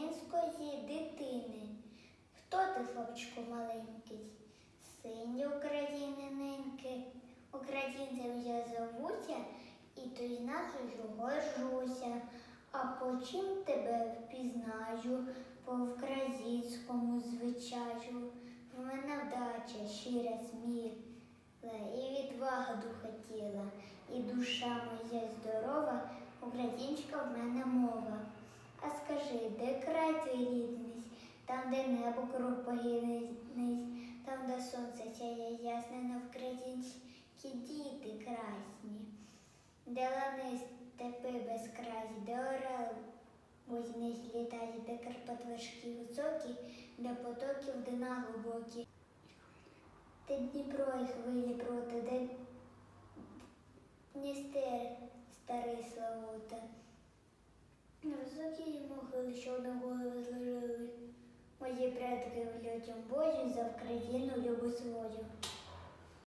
української дитини. Хто ти, хлопчику маленький? Сині України неньки. Українцем я зовуся і той нашу горжуся. А по чим тебе впізнаю по українському звичаю? В мене вдача щира сміла, і відвага духа тіла, і душа моя здорова, українська в мене мова. На українські діти красні, де лани степи безкраї, де орел вознись літає, де Карпат важкі високі, де потоків дина глибокі, де Дніпро і хвилі проти, де Дністер старий Славута. На високій могили, що на голову зложили. Мої предки в лютім бою за Україну любу свою.